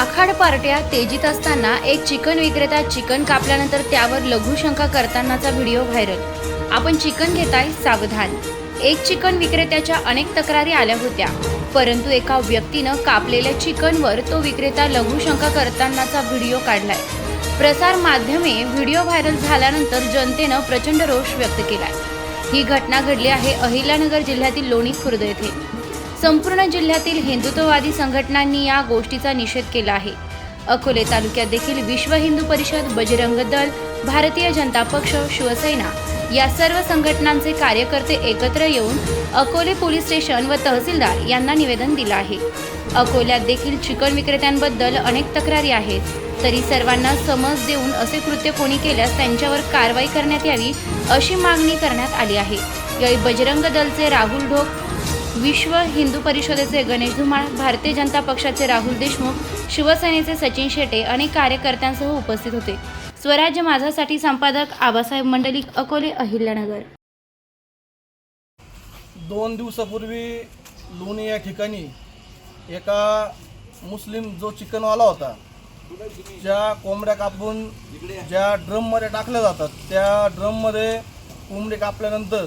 आखाड पार्ट्या तेजीत असताना एक चिकन विक्रेता चिकन कापल्यानंतर त्यावर लघुशंका करतानाचा व्हिडिओ व्हायरल. आपण चिकन घेताय सावधान. एक चिकन विक्रेत्याच्या अनेक तक्रारी आल्या होत्या. परंतु एका व्यक्तीनं कापलेल्या चिकनवर तो विक्रेता लघुशंका करतानाचा व्हिडिओ काढलाय. प्रसार माध्यमे व्हिडिओ व्हायरल झाल्यानंतर जनतेनं प्रचंड रोष व्यक्त केलाय. ही घटना घडली आहे अहिल्यानगर जिल्ह्यातील लोणी खुर्द येथे. संपूर्ण जिल्ह्यातील हिंदुत्ववादी संघटनांनी या गोष्टीचा निषेध केला आहे. अकोले तालुक्यात देखील विश्व हिंदू परिषद बजरंग दल भारतीय जनता पक्ष शिवसेना या सर्व संघटनांचे कार्यकर्ते एकत्र येऊन अकोले पोलीस स्टेशन व तहसीलदार यांना निवेदन दिलं आहे. अकोल्यात देखील चिकन विक्रेत्यांबद्दल अनेक तक्रारी आहेत. तरी सर्वांना समज देऊन असे कृत्य कोणी केल्यास त्यांच्यावर कारवाई करण्यात यावी अशी मागणी करण्यात आली आहे. यावेळी बजरंग दलचे राहुल ढोक विश्व हिंदू परिषदेचे गणेश धुमाळ भारतीय जनता पक्षाचे राहुल देशमुख शिवसेनेचे सचिन शेटे अनेक कार्यकर्त्यांसह उपस्थित होते. स्वराज्य माझासाठी संपादक आबासाहेब मंडलिक अकोले अहिल्यानगर. दोन दिवसापूर्वी लोणी या ठिकाणी एका मुस्लिम जो चिकनवाला होता ज्या कोंबड्या कापून ज्या ड्रममध्ये टाकल्या जातात त्या ड्रममध्ये कोंबडी कापल्यानंतर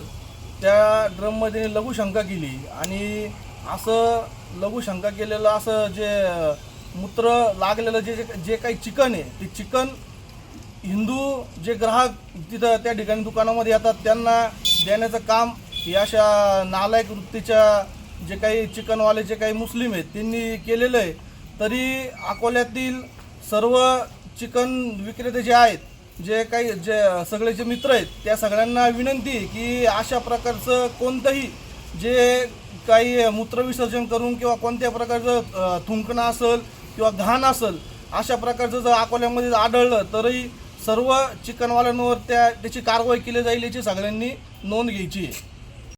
त्या ड्रममध्ये लघुशंका केली आणि असं लघुशंका केलेलं असं जे मूत्र लागलेलं जे जे- जे काही चिकन आहे ते चिकन हिंदू जे ग्राहक तिथं त्या ठिकाणी दुकानामध्ये येतात त्यांना देण्याचं काम या अशा नालायक वृत्तीच्या जे काही चिकनवाले जे काही मुस्लिम आहेत त्यांनी केलेलं आहे. तरी अकोल्यातील सर्व चिकन विक्रेते जे आहेत जे काही जे सगळे जे मित्र आहेत त्या सगळ्यांना विनंती की अशा प्रकारचं कोणतंही जे काही मूत्रविसर्जन करून किंवा कोणत्या प्रकारचं थुंकणं असेल किंवा घाण असेल अशा प्रकारचं जर अकोल्यामध्ये आढळलं तरी सर्व चिकनवाल्यांवर त्या त्याची कारवाई केली जाईल याची सगळ्यांनी नोंद घ्यायची आहे.